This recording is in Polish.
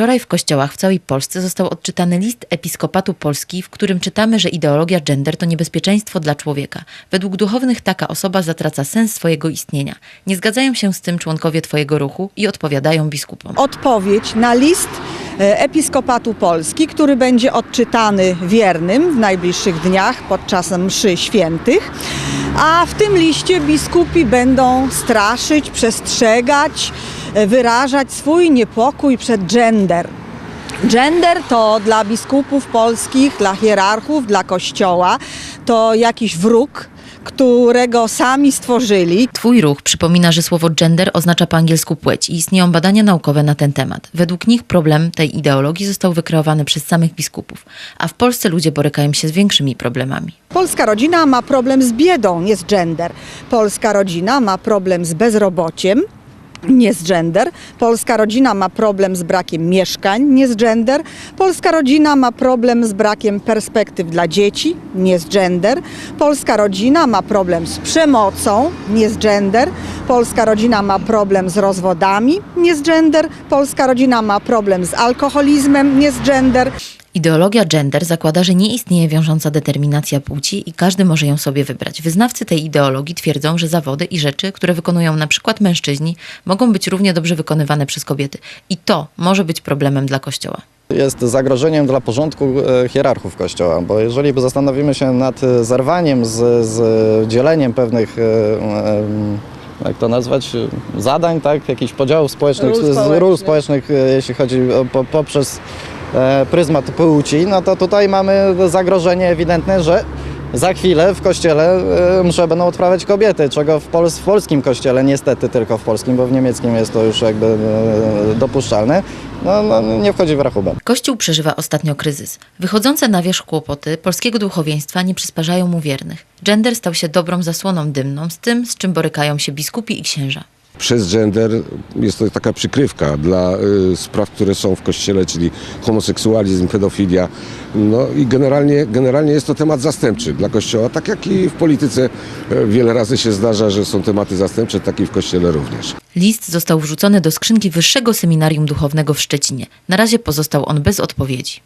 Wczoraj w kościołach w całej Polsce został odczytany list Episkopatu Polski, w którym czytamy, że ideologia gender to niebezpieczeństwo dla człowieka. Według duchownych taka osoba zatraca sens swojego istnienia. Nie zgadzają się z tym członkowie Twojego ruchu i odpowiadają biskupom. odpowiedź na list Episkopatu Polski, który będzie odczytany wiernym w najbliższych dniach podczas mszy świętych. A w tym liście biskupi będą straszyć, przestrzegać, e, wyrażać swój niepokój przed gender. Gender to dla biskupów polskich, dla hierarchów, dla kościoła to jakiś wróg, którego sami stworzyli, Twój ruch przypomina, że słowo gender oznacza po angielsku płeć i istnieją badania naukowe na ten temat. Według nich problem tej ideologii został wykreowany przez samych biskupów, a w Polsce ludzie borykają się z większymi problemami. Polska rodzina ma problem z biedą, nie z gender. Polska rodzina ma problem z bezrobociem, nie z gender. Polska rodzina ma problem z brakiem mieszkań, nie z gender. Polska rodzina ma problem z brakiem perspektyw dla dzieci, nie z gender. Polska rodzina ma problem z przemocą, nie z gender. Polska rodzina ma problem z rozwodami, nie z gender. Polska rodzina ma problem z alkoholizmem, nie z gender. Ideologia gender zakłada, że nie istnieje wiążąca determinacja płci i każdy może ją sobie wybrać. Wyznawcy tej ideologii twierdzą, że zawody i rzeczy, które wykonują na przykład mężczyźni, mogą być równie dobrze wykonywane przez kobiety. I to może być problemem dla Kościoła. jest zagrożeniem dla porządku e, hierarchów Kościoła, bo jeżeli zastanowimy się nad e, zerwaniem z, z dzieleniem pewnych, e, jak to nazwać, e, zadań, tak, jakichś podziałów społecznych, Ról społecznych. ról społecznych, e, jeśli chodzi o, po, poprzez e, pryzmat płci, no to tutaj mamy zagrożenie ewidentne, że za chwilę w kościele e, msze będą odprawiać kobiety, czego w, Pols w polskim kościele, niestety tylko w polskim, bo w niemieckim jest to już jakby e, dopuszczalne, no, no, nie wchodzi w rachubę. Kościół przeżywa ostatnio kryzys. Wychodzące na wierzch kłopoty polskiego duchowieństwa nie przysparzają mu wiernych. Gender stał się dobrą zasłoną dymną z tym, z czym borykają się biskupi i księża. Przez gender jest to taka przykrywka dla y, spraw, które są w kościele, czyli homoseksualizm, pedofilia. No i generalnie, generalnie jest to temat zastępczy dla kościoła, tak jak i w polityce e, wiele razy się zdarza, że są tematy zastępcze, tak i w kościele również. List został wrzucony do skrzynki Wyższego Seminarium Duchownego w Szczecinie. Na razie pozostał on bez odpowiedzi.